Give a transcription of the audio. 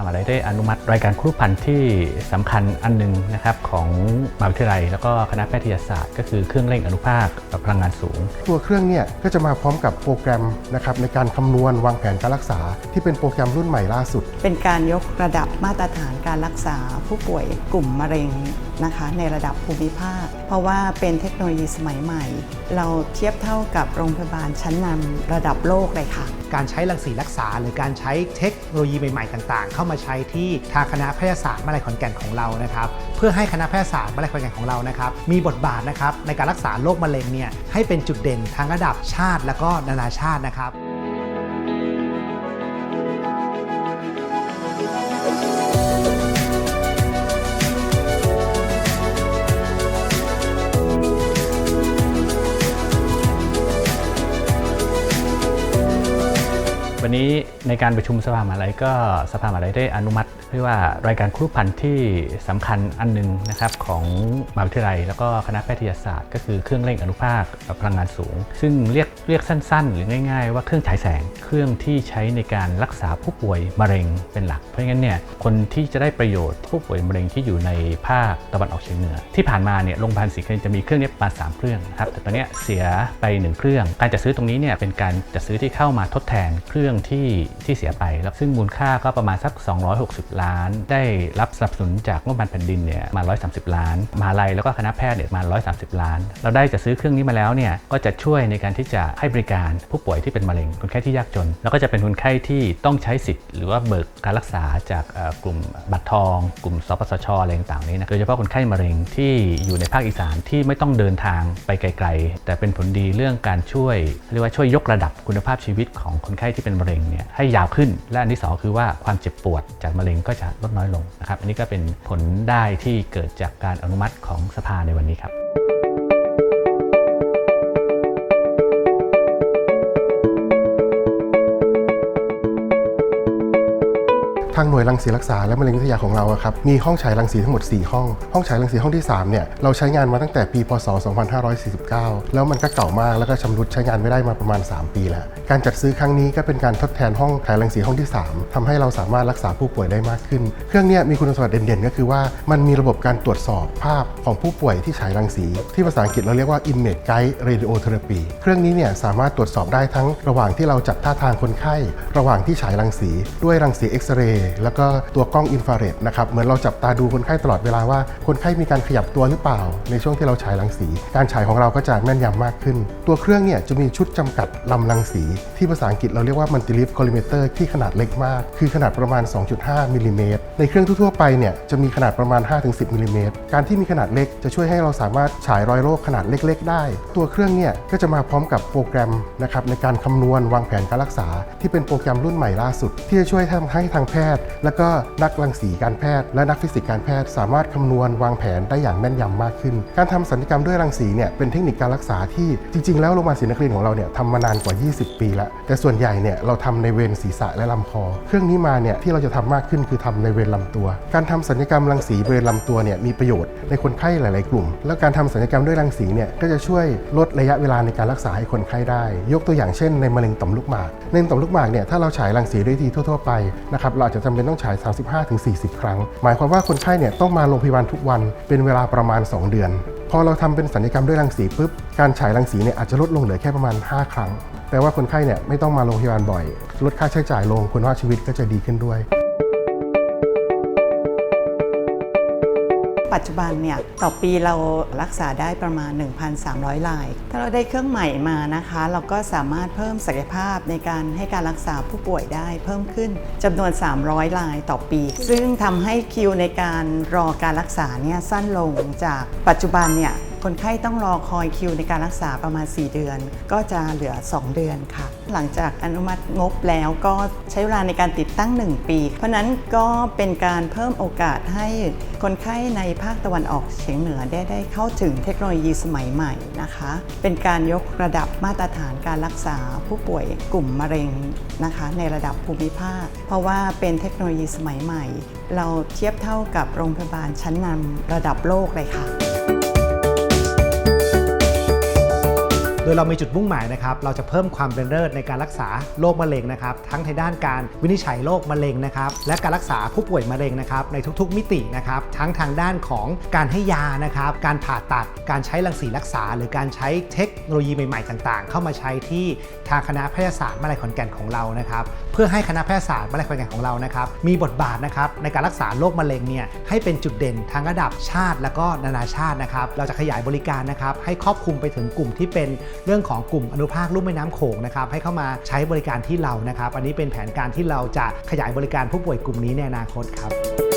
ามหาวิทยาลัยได้อนุมัติรายการครุพันธ์ที่สำคัญอันหนึงนะครับของมหาวิทยาลัย แล้วก็คณะแพทยศาสตร์ ก็คือเครื่องเร่งอนุภาคพลังงานสูง ตัวเครื่องเนี่ยก็จะมาพร้อมกับโปรแกรมนะครับในการคำนวณวางแผนการรักษา ที่เป็นโปรแกรมรุ่นใหม่ล่าสุด เป็นการยกระดับมาตรฐานการรักษาผู้ป่วยกลุ่มมะเร็ง นะคะในระดับภูมิภาค เพราะว่าเป็นเทคโนโลยีสมัยใหม่ เราเทียบเท่ากับโรงพยาบาลชั้นนำระดับโลกเลยค่ะ การใช้รังสีรักษา หรือการใช้เทคโนโลยีใหม่ๆต่างๆ เข้ามาใช้ที่ทางคณะแพทยศาสตร์มหาลัยขอนแก่นของเรานะครับเพื่อให้คณะแพทยศาสตร์มหาวิทยาลัยขอนแก่นของเรานะครับมีบทบาทนะครับในการรักษาโรคมะเร็งเนี่ยให้เป็นจุดเด่นทั้งระดับชาติ และก็นานาชาตินะครับ วันนี้ในการประชุมสภามหาวิทยาลัยก็สภามหาวิทยาลัยได้อนุมัติเรียกว่ารายการครุพันธ์ที่สำคัญอันหนึงนะครับของมหาวิทยาลัย แล้วก็คณะแพทยศาสตร์ ก็คือเครื่องเร่งอนุภาคพลังงานสูง ซึ่งเรียกเรียกสั้น ๆ หรือง่าย ๆ ว่าเครื่องฉายแสง เครื่องที่ใช้ในการรักษาผู้ป่วยมะเร็งเป็นหลัก เพราะงั้นเนี่ยคนที่จะได้ประโยชน์ผู้ป่วยมะเร็งที่อยู่ในภาคตะวันออกเฉียงเหนือ ที่ผ่านมาเนี่ยโรงพยาบาลศรีนครินจะมีเครื่องนี้ประมาณสามเครื่องนะครับแต่ตอนนี้เสียไปหนึ่งเครื่อง การจัดซื้อตรงนี้เนี่ยเป็นการจัดซื้อที่เข้ามาทดแทนเครื่องที่ที่เสียไปแล้วซึ่งมูลค่าก็ประมาณสัก 260 ล้าน ได้รับสนับสนุนจากงบประมาณแผ่นดินเนี่ยมา 130 ล้านมหาลัยแล้วก็คณะแพทย์เนี่ยมา 130 ล้าน เราได้จัดซื้อเครื่องนี้มาแล้วเนี่ยก็จะช่วยในการที่จะให้บริการผู้ป่วยที่เป็นมะเร็งคนไข้ที่ยากจน แล้วก็จะเป็นคนไข้ที่ต้องใช้สิทธิ์ หรือว่าเบิกการรักษาจากกลุ่มบัตรทอง กลุ่มสปสชอะไรต่างๆนี้นะโดยเฉพาะคนไข้มะเร็งที่อยู่ในภาคอีสานที่ไม่ต้องเดินทางไปไกล ๆ แต่เป็นผลดีเรื่องการช่วยเรียกว่าช่วยยกระดับคุณภาพชีวิตของคนไข้ที่เป็นมะเร็งเนี่ยให้ยาวขึ้น และอันที่สองคือว่าความเจ็บปวดจากมะเร็งก็จะลดน้อยลงนะครับ อันนี้ก็เป็นผลได้ที่เกิดจากการอนุมัติของสภาในวันนี้ครับางหน่วยรังสีรักษาและมะเร็งวิทยาของเราครับมีห้องฉายรังสีทั้งหมด 4 ห้อง ห้องฉายรังสีห้องที่3เนี่ยเราใช้งานมาตั้งแต่ปีพศ 2549 แล้วมันก็เก่ามากแล้วก็ชำรุดใช้งานไม่ได้มาประมาณ 3 ปีแล้ว การจัดซื้อครั้งนี้ก็เป็นการทดแทนห้องฉายรังสีห้องที่ 3ทำให้เราสามารถรักษาผู้ป่วยได้มากขึ้น เครื่องนี้มีคุณสมบัติเด่นๆ ก็คือว่ามันมีระบบการตรวจสอบภาพของผู้ป่วยที่ฉายรังสี ที่ภาษาอังกฤษเราเรียกว่า image guide radiotherapy เครื่องนี้เนี่ยสามารถตรวจสอบได้ทั้งระหว่างที่เราจัดท่าทางคนไข้ ระหว่างที่ฉายรังสี ด้วยรังสีเอ็กซเรย์แล้วก็ตัวกล้องอินฟราเรดนะครับเหมือนเราจับตาดูคนไข้ตลอดเวลาว่า คนไข้มีการขยับตัวหรือเปล่า ในช่วงที่เราฉายรังสี การฉายของเราก็จะแม่นยำมากขึ้น ตัวเครื่องเนี่ยจะมีชุดจำกัดลำรังสี ที่ภาษาอังกฤษเราเรียกว่า multi leaf collimator ที่ขนาดเล็กมาก คือขนาดประมาณ 2.5มิลลิเมตรในเครื่องทั่วๆไปเนี่ยจะมีขนาดประมาณ 5-10มิลลิเมตรการที่มีขนาดเล็กจะช่วยให้เราสามารถฉายรอยโรคขนาดเล็ก ๆ ได้ ตัวเครื่องเนี่ยก็จะมาพร้อมกับโปรแกรมนะครับในการคำนวณวางแผนการรักษา ที่เป็นโปรแกรมรุ่นใหม่ล่าสุด ที่จะช่วยทำให้ทางแพทย์ และก็นักรังสีการแพทย์ และนักฟิสิกส์การแพทย์ สามารถคำนวณวางแผนได้อย่างแม่นยำมากขึ้น การทำศัลยกรรมด้วยรังสีเนี่ยเป็นเทคนิคการรักษาที่จริง ๆ แล้วโรงพยาบาลศรีนครินทร์ของเราเนี่ยทำมานานกว่า 20 ปีแล้ว แต่ส่วนใหญ่เนี่ยเราทำในเวรศีรษะและลำคอ เครื่องนี้มาเนี่ยที่เราจะทำมากขึ้นคือทำในเวรลำตัว การทำศัลยกรรมรังสีบริเวณลำตัวเนี่ยมีประโยชน์ในคนไข้หลาย ๆ กลุ่ม แล้วการทำศัลยกรรมด้วยรังสีเนี่ยก็จะช่วยลดระยะเวลาในการรักษาให้คนไข้ได้ ยกตัวอย่างเช่นในมะเร็งต่อมลูกหมากในมะเร็งต่อมลูกหมากเนี่ยถ้าเราฉายรังสีด้วยวิธีทั่ว ๆ ไปนะครับเราจะจำเป็นต้องฉาย 35-40 ครั้ง หมายความว่าคนไข้เนี่ยต้องมาโรงพยาบาลทุกวันเป็นเวลาประมาณ 2 เดือน พอเราทำเป็นสัญญกรรมด้วยรังสีปุ๊บการฉายรังสีเนี่ยอาจจะลดลงเหลือแค่ประมาณ 5 ครั้งแปลว่าคนไข้เนี่ยไม่ต้องมาโรงพยาบาลบ่อย ลดค่าใช้จ่ายลงคุณภาพชีวิตก็จะดีขึ้นด้วย ปัจจุบันเนี่ยต่อปีเรารักษาได้ประมาณ 1,300ราย ถ้าเราได้เครื่องใหม่มานะคะ เราก็สามารถเพิ่มศักยภาพในการให้การรักษาผู้ป่วยได้เพิ่มขึ้นจำนวน 300รายต่อปี ซึ่งทำให้คิวในการรอการรักษาเนี่ยสั้นลงจากปัจจุบันเนี่ย คนไข้ต้องรอคอยคิวในการรักษาประมาณ 4 เดือน ก็จะเหลือ 2 เดือนค่ะ หลังจากอนุมัติงบแล้วก็ใช้เวลาในการติดตั้ง 1 ปี เพราะนั้นก็เป็นการเพิ่มโอกาสให้คนไข้ในภาคตะวันออกเฉียงเหนือได้ได้เข้าถึงเทคโนโลยีสมัยใหม่นะคะ เป็นการยกระดับมาตรฐานการรักษาผู้ป่วยกลุ่มมะเร็งนะคะ ในระดับภูมิภาค เพราะว่าเป็นเทคโนโลยีสมัยใหม่ เราเทียบเท่ากับโรงพยาบาลชั้นนำระดับโลกเลยค่ะ ยเรามีจุดมุ่งหมายนะครับ เราจะเพิ่มความเป็นเลิศในการรักษาโรคมะเร็งนะครับ ทั้งในด้านการวินิจฉัยโรคมะเร็งนะครับ และการรักษาผู้ป่วยมะเร็งนะครับ ในทุกๆ มิตินะครับ ทั้งทางด้านของการให้ยานะครับ การผ่าตัด การใช้รังสีรักษา หรือการใช้เทคโนโลยีใหม่ๆ ต่างๆ เข้ามาใช้ที่ทางคณะแพทยศาสตร์มหาลัยขอนแก่นของเรานะครับ เพื่อให้คณะแพทยศาสตร์มหาลัยขอนแก่นของเรานะครับ มีบทบาทนะครับในการรักษาโรคมะเร็งเนี่ยให้เป็นจุดเด่นทางระดับชาติ และก็นานาชาตินะครับ เราจะขยายบริการนะครับให้ครอบคลุมไปถึงกลุ่มที่เป็นเรื่องของกลุ่มอนุภาคลุ่มแม่น้ำโขงนะครับให้เข้ามาใช้บริการที่เรานะครับ อันนี้เป็นแผนการที่เราจะขยายบริการผู้ป่วยกลุ่มนี้ในอนาคตครับ